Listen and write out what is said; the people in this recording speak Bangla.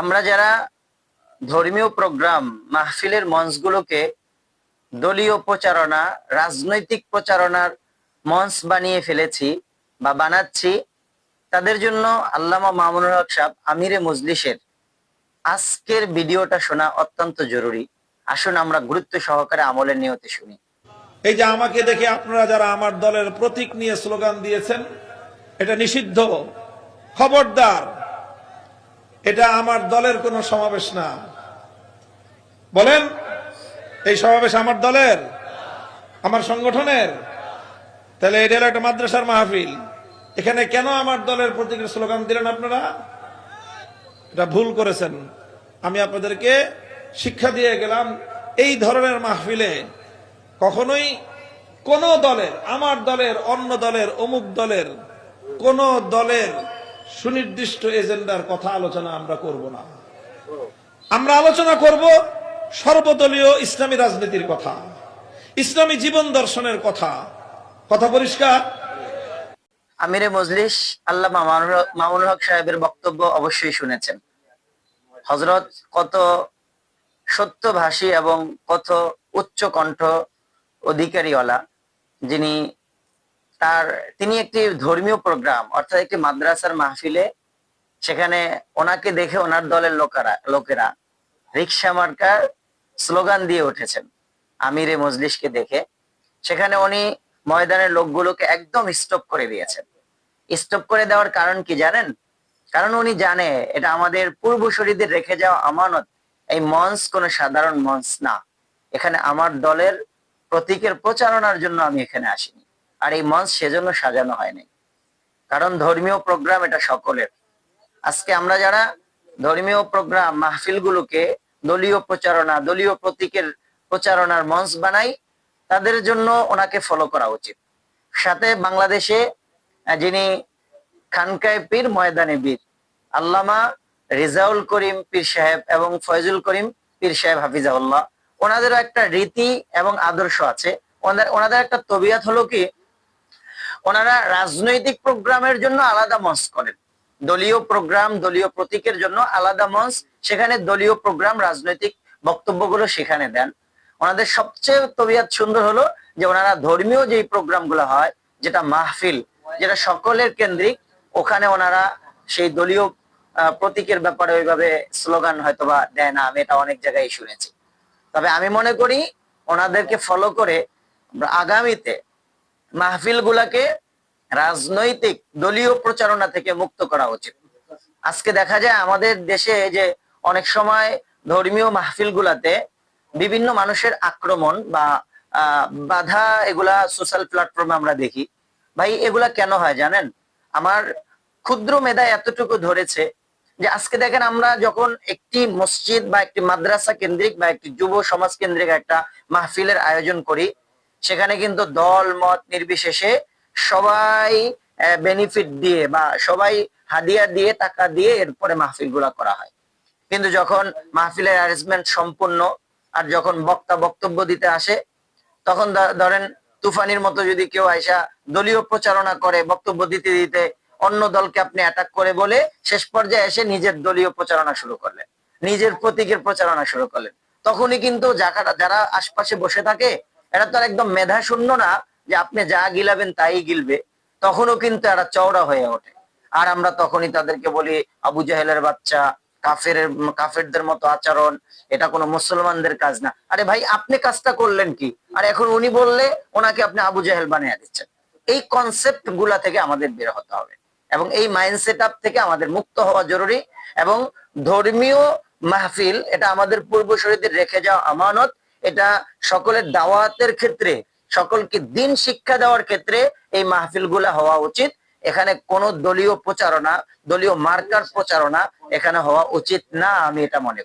আমরা যারা ধর্মীয় প্রোগ্রাম, মাহফিলের মঞ্চগুলোকে দলীয় প্রচারণা, রাজনৈতিক প্রচারণার মঞ্চ বানিয়ে ফেলেছি বা বানাচ্ছি, তাদের জন্য আল্লামা মামুনুল হক সাহেব আমিরে মজলিসের আজকের ভিডিওটা শোনা অত্যন্ত জরুরি। আসুন আমরা গুরুত্ব সহকারে আমলের নিয়তে শুনি। এই যে আমাকে দেখে আপনারা যারা আমার দলের প্রতীক নিয়ে স্লোগান দিয়েছেন, এটা নিষিদ্ধ। খবরদার এটা আমার দলের কোনো সমাবেশ না। বলেন, এই সমাবেশ আমার দলের, আমার সংগঠনের? তাহলে এটা একটা মাদ্রাসার মাহফিল। এখানে কেন আমার দলের প্রতীকের স্লোগান দিলেন আপনারা? এটা ভুল করেছেন। আমি আপনাদেরকে শিক্ষা দিয়ে গেলাম, এই ধরনের মাহফিলে কখনোই কোন দলের, আমার দলের, অন্য দলের, অমুক দলের, কোন দলের সুনির্দিষ্ট এজেন্ডার কথা আলোচনা আমরা করব না। আমরা আলোচনা করব সর্বদলীয় ইসলামী রাজনীতির কথা ইসলামী জীবন দর্শনের কথা। কথা পরিষ্কার? আমিরে মজলিস আল্লাহ মামুনুল হক সাহেবের বক্তব্য অবশ্যই শুনেছেন। হজরত কত সত্যভাষী এবং কত উচ্চ কণ্ঠ অধিকারীওয়ালা যিনি তার, তিনি একটি ধর্মীয় প্রোগ্রাম অর্থাৎ একটি মাদ্রাসার মাহফিলে সেখানে ওনাকে দেখে ওনার দলের লোকেরা লোকেরা রিক্সা মার্কার স্লোগান দিয়ে উঠেছেন, আমিরে মজলিসকে দেখে। সেখানে উনি ময়দানের লোকগুলোকে একদম স্টপ করে দিয়েছেন। স্টপ করে দেওয়ার কারণ কি জানেন? কারণ উনি জানে এটা আমাদের পূর্ব পূর্বসূরীদের রেখে যাওয়া আমানত। এই মঞ্চ কোনো সাধারণ মঞ্চ না। এখানে আমার দলের প্রতীকের প্রচারণার জন্য আমি এখানে আসিনি। আর এই মঞ্চ সেজন্য সাজানো হয়নি। কারণ ধর্মীয় প্রোগ্রাম এটা সকলের। আজকে আমরা যারা ধর্মীয় প্রোগ্রাম, মাহফিলগুলোকে দলীয় প্রচারণা, দলীয় প্রতীকের প্রচারণার মঞ্চ বানাই, তাদের জন্য ওনাকে ফলো করা উচিত। সাথে বাংলাদেশে যিনি খানকায় পীর, ময়দানে বীর, আল্লামা রিজাউল করিম পীর সাহেব এবং ফয়জুল করিম পীর সাহেব হাফিজাউল্লাহ ওনাদেরও একটা রীতি এবং আদর্শ আছে। ওনাদের ওনাদের একটা তবিয়াত হলো কি ওনারা রাজনৈতিক প্রোগ্রামের জন্য আলাদা মঞ্চ করেন। দলীয় প্রোগ্রাম, দলীয় প্রতীকের জন্য আলাদা মঞ্চ, সেখানে দলীয় প্রোগ্রাম, রাজনৈতিক বক্তব্যগুলো সেখানে দেন। ওনাদের সবচেয়ে তবিয়াত সুন্দর হলো যে ওনারা ধর্মীয় যেই প্রোগ্রামগুলো হয়, যেটা মাহফিল, যেটা সকলের কেন্দ্রিক, ওখানে ওনারা সেই দলীয় প্রতীকের ব্যাপারে ওইভাবে স্লোগান হয়তো বা দেয় না, আমি এটা অনেক জায়গায় শুনেছি। তবে আমি মনে করি ওনাদেরকে ফলো করে আগামীতে মাহফিল গুলাকে রাজনৈতিক দলীয় প্রচারণা থেকে মুক্ত করা উচিত। আজকে দেখা যায় আমাদের দেশে যে অনেক সময় ধর্মীয় মাহফিল গুলাতে বিভিন্ন মানুষের আক্রমণ বা বাধা এগুলা সোশ্যাল প্ল্যাটফর্মে আমরা দেখি। ভাই, এগুলা কেন হয় জানেন? আমার ক্ষুদ্র মেধা এতটুকু ধরেছে যে আজকে দেখেন আমরা যখন একটি মসজিদ বা একটি মাদ্রাসা কেন্দ্রিক বা একটি যুব সমাজ কেন্দ্রিক একটা মাহফিলের আয়োজন করি সেখানে কিন্তু দল, মত নির্বিশেষে সবাই বেনিফিট দিয়ে বা সবাই হাদিয়া দিয়ে, টাকা দিয়ে এরপরে মাহফিলগুলা করা হয়। কিন্তু যখন মাহফিলের অ্যারেঞ্জমেন্ট সম্পূর্ণ আর যখন বক্তা বক্তব্য দিতে আসে, তখন ধরেন তুফানির মতো যদি কেউ আইসা দলীয় প্রচারণা করে, বক্তব্য দিতে দিতে অন্য দলকে আপনি অ্যাটাক করে বলে শেষ পর্যায়ে এসে নিজের দলীয় প্রচারণা শুরু করলেন। নিজের প্রতীকের প্রচারণা শুরু করলেন। তখনই কিন্তু যারা যারা আশপাশে বসে থাকে এরা তো আর একদম মেধা শূন্য না যে আপনি যা গিলাবেন তাই গিলবে। তখনও কিন্তু এরা চওড়া হয়ে ওঠে। আর আমরা তখনই তাদেরকে বলি আবু জাহেলের বাচ্চা কাফের কাফেরদের মতো আচরণ, এটা কোনো মুসলমানদের কাজ না। আরে ভাই, আপনি কাজটা করলেন কি? আর এখন উনি বললে ওনাকে আপনি আবু জাহেল বানিয়ে দিচ্ছেন। এই কনসেপ্টগুলা থেকে আমাদের বের হতে হবে। এবং এই মাইন্ডসেট আপ থেকে আমাদের মুক্ত হওয়া জরুরি। এবং ধর্মীয় মাহফিল, এটা আমাদের পূর্বসূরীদের রেখে যাওয়া আমানত। এটা সকলের দাওয়াতের ক্ষেত্রে, সকলকে দিন শিক্ষা দেওয়ার ক্ষেত্রে এই মাহফিলগুলা হওয়া উচিত। এখানে কোন দলীয় প্রচারণা, দলীয় মার্কার প্রচারণা এখানে হওয়া উচিত না, আমি এটা মনে করি।